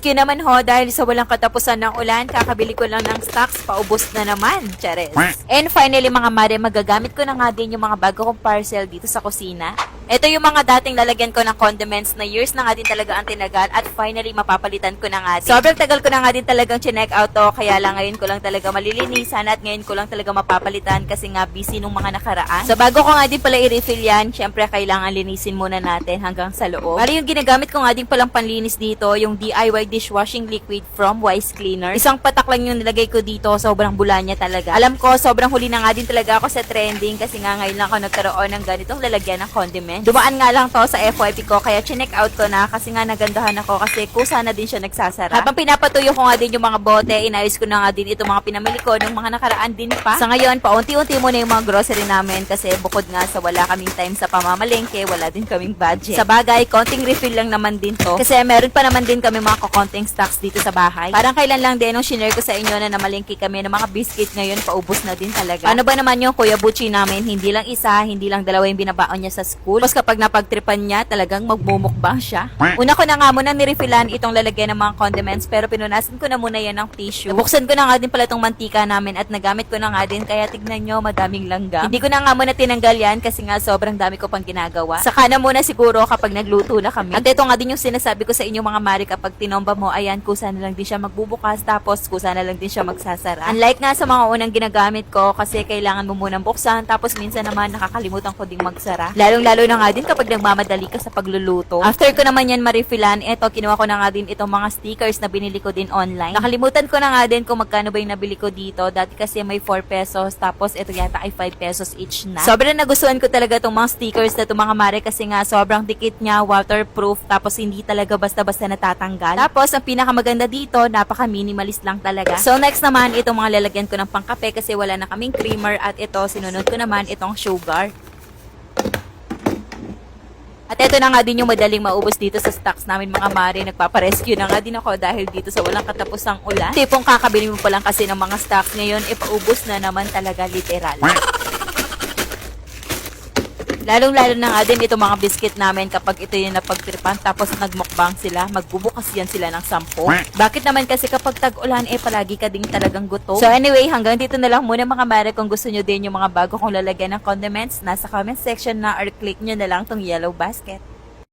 Paparescue naman ho dahil sa walang katapusan ng ulan, kakabili ko lang ng stocks, paubos na naman. Chares. And finally mga mare, magagamit ko na nga din yung mga bago kong parcel dito sa kusina. Ito yung mga dating lalagyan ko ng condiments na years na nga din talaga ang tinagal at finally mapapalitan ko na nga din. Sobrang tagal ko na nga din talagang chinek out to kaya lang ngayon ko lang talaga malilinisan at ngayon ko lang talaga mapapalitan kasi nga busy nung mga nakaraan. So bago ko nga din pala i-refill yan, syempre kailangan linisin muna natin hanggang sa loob. Bali yung ginagamit ko nga din palang panlinis dito, yung DIY dishwashing liquid from Wise Cleaner. Isang patak lang yung nilagay ko dito, sobrang bula niya talaga. Alam ko, sobrang huli na nga din talaga ako sa trending kasi nga ngayon lang ako nagkaroon ng ganitong lalagyan ng condiment. Dumaan nga lang to sa FYP ko kaya chinek out ko na kasi nga nagandahan ako kasi kusa na din siya nagsasara. Habang pinapatuyo ko nga din yung mga bote, inayos ko na nga din itong mga pinamili ko nung mga nakaraan din pa. Sa ngayon, paunti-unti muna yung mga grocery namin kasi bukod nga sa wala kaming time sa pamamalengke, wala din kaming budget. Sa bagay, konting refill lang naman din to. Kasi meron pa naman din kami mga konting stocks dito sa bahay. Parang kailan lang din nung shinare ko sa inyo na namalengke kami ng mga biscuit ngayon, paubos na din talaga. Ano ba naman yung Kuya Buchi namin, hindi lang isa, hindi lang dalawa yung binabaon niya sa school. Tapos kapag napagtripan niya, talagang magmumukbang siya. Una ko na nga muna nirefillan itong lalagyan ng mga condiments pero pinunasan ko na muna yan ng tissue. Buksan ko na nga din pala itong mantika namin at nagamit ko na nga din kaya tignan nyo madaming langgam. Hindi ko na nga muna tinanggal yan kasi nga sobrang dami ko pang ginagawa. Saka na muna siguro kapag nagluto na kami. At ito nga din yung sinasabi ko sa inyo mga mari kapag tinomba mo, ayan kusa na lang din siya magbubukas tapos kusa na lang din siya magsasara. Unlike nga sa mga unang ginagamit ko kasi kailangan mo munang buksan tapos minsan naman nakakalimutan ko ding magsara. Lalong lalo na nga din kapag nagmamadali ka sa pagluluto. After ko naman yan marefillan, eto kinuha ko na nga din itong mga stickers na binili ko din online. Nakalimutan ko na nga din kung magkano ba yung nabili ko dito. Dati kasi may 4 pesos tapos ito yata ay 5 pesos each na. Sobrang nagustuhan ko talaga itong mga stickers na itong mga mare kasi nga sobrang dikit niya, waterproof tapos hindi talaga basta-basta natatanggal. Tapos ang pinakamaganda dito, napaka-minimalist lang talaga. So next naman, itong mga lalagyan ko ng pangkape kasi wala na kaming creamer at ito, sinunod ko naman itong sugar. Eto na nga din yung madaling maubos dito sa stocks namin mga mare. Nagpaparescue na nga din ako dahil dito sa walang katapusang ulan. Tipong kakabili mo pa lang kasi ng mga stocks ngayon, ipaubos na naman talaga literal. Lalong-lalo na nga din itong mga biscuit namin kapag ito yung napagtripan tapos nagmukbang sila, magbubukas yan sila ng sampo. Bakit naman kasi kapag tag-ulan eh palagi ka ding talagang gutom? So anyway, hanggang dito na lang muna mga mare kung gusto nyo din yung mga bago kong lalagyan ng condiments, nasa comment section na or click nyo na lang tong yellow basket.